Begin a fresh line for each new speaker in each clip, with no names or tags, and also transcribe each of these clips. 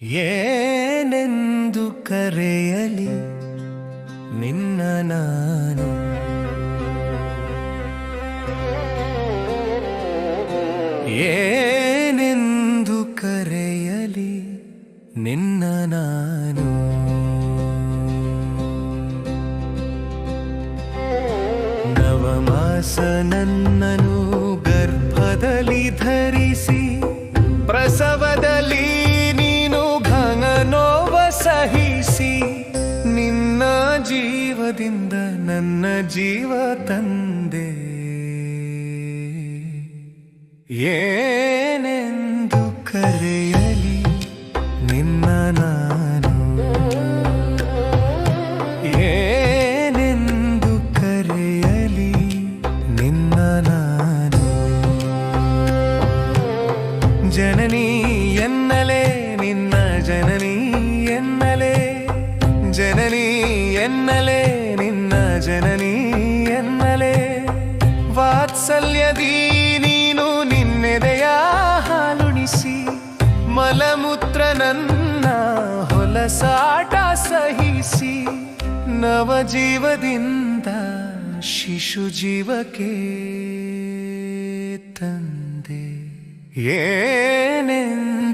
ಏನೆಂದು ಕರೆಯಲಿ ನಿನ್ನ ನಾನು? ಏನೆಂದು ಕರೆಯಲಿ ನಿನ್ನ ನಾನು? ನವಮಾಸ ನನ್ನನು ಗರ್ಭದಲ್ಲಿ ಧರಿಸಿ ಪ್ರಸವದಲ್ಲಿ ಸಹಿಸಿ ನಿನ್ನ ಜೀವದಿಂದ ನನ್ನ ಜೀವ ತಂದೆ. ಏನೆಂದು ಕರೆಯಲಿ ನಿನ್ನ ನಾನು? ಏನೆಂದು ಕರೆಯಲಿ ನಿನ್ನ ನಾನು? ಜನನಿ ಜನನಿ ಎನ್ನಲೇ, ನಿನ್ನ ಜನನಿ ಎನ್ನಲೇ. ವಾತ್ಸಲ್ಯದಿ ನೀನು ನಿನ್ನೆದೆಯ ಹಾಲುಣಿಸಿ, ಮಲಮೂತ್ರ ನನ್ನ ಹೊಲಸಾಟ ಸಹಿಸಿ. ನವಜೀವದಿಂದ ಶಿಶು ಜೀವಕ್ಕೆ ತಂದೆ. ಏನೆಂದು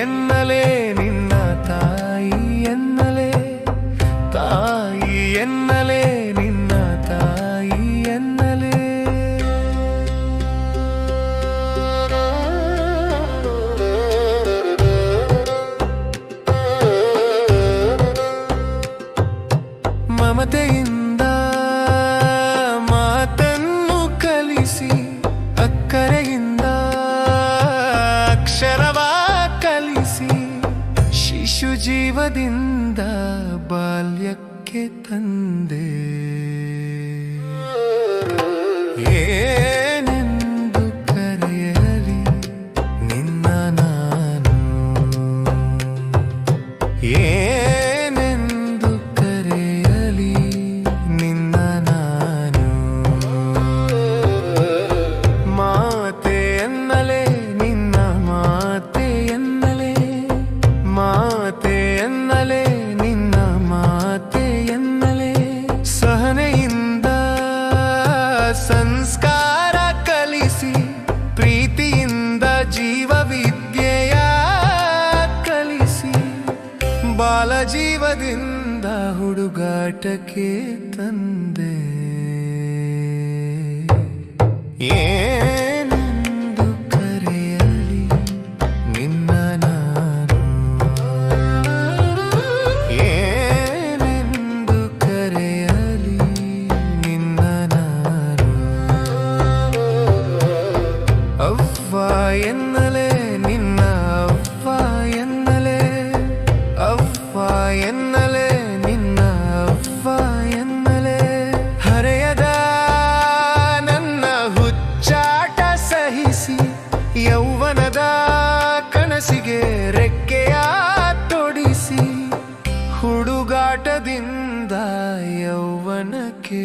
ತಾಯಿ ಎನ್ನಲೇ ನಿನ್ನ ತಾಯಿ ಎನ್ನಲೇ ತಾಯಿ ಎನ್ನಲೇ ನಿನ್ನ ತಾಯಿ ಎನ್ನಲೇ ಮಮತೆಯಿಂದ ಜೀವದಿಂದ ಬಾಲ್ಯಕ್ಕೆ ತಂದೆ. ಜೀವ ವಿದ್ಯೆಯ ಕಲಿಸಿ ಬಾಲಜೀವದಿಂದ ಹುಡುಗಾಟಕ್ಕೆ ತಂದೆ. ಏನೆಂದು ಅವ್ವ ಎನ್ನಲೆ, ನಿನ್ನ ಅವ್ವ ಎನ್ನಲೆ. ಅವ್ವ ಎನ್ನಲೆ, ನಿನ್ನ ಅವ್ವ ಎನ್ನಲೆ. ಹರೆಯದ ನನ್ನ ಹುಚ್ಚಾಟ ಸಹಿಸಿ, ಯೌವನದ ಕನಸಿಗೆ ರೆಕ್ಕೆಯ ತೊಡಿಸಿ. ಹುಡುಗಾಟದಿಂದ ಯೌವನಕ್ಕೆ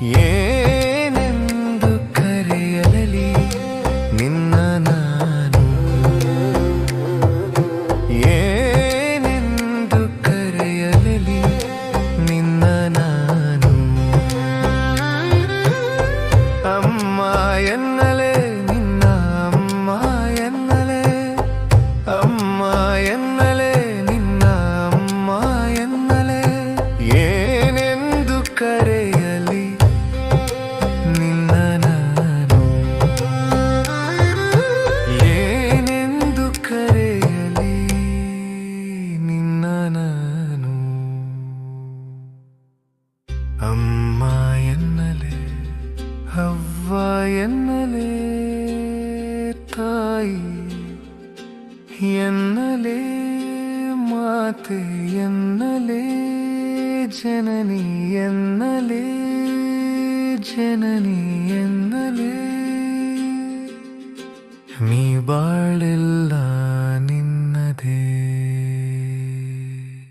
ಏನೆಂದು എന്നലേ മാതേ എന്നലേ ജനനി എന്നലേ ജനനി എന്നലേ. നീ ബാളില്ല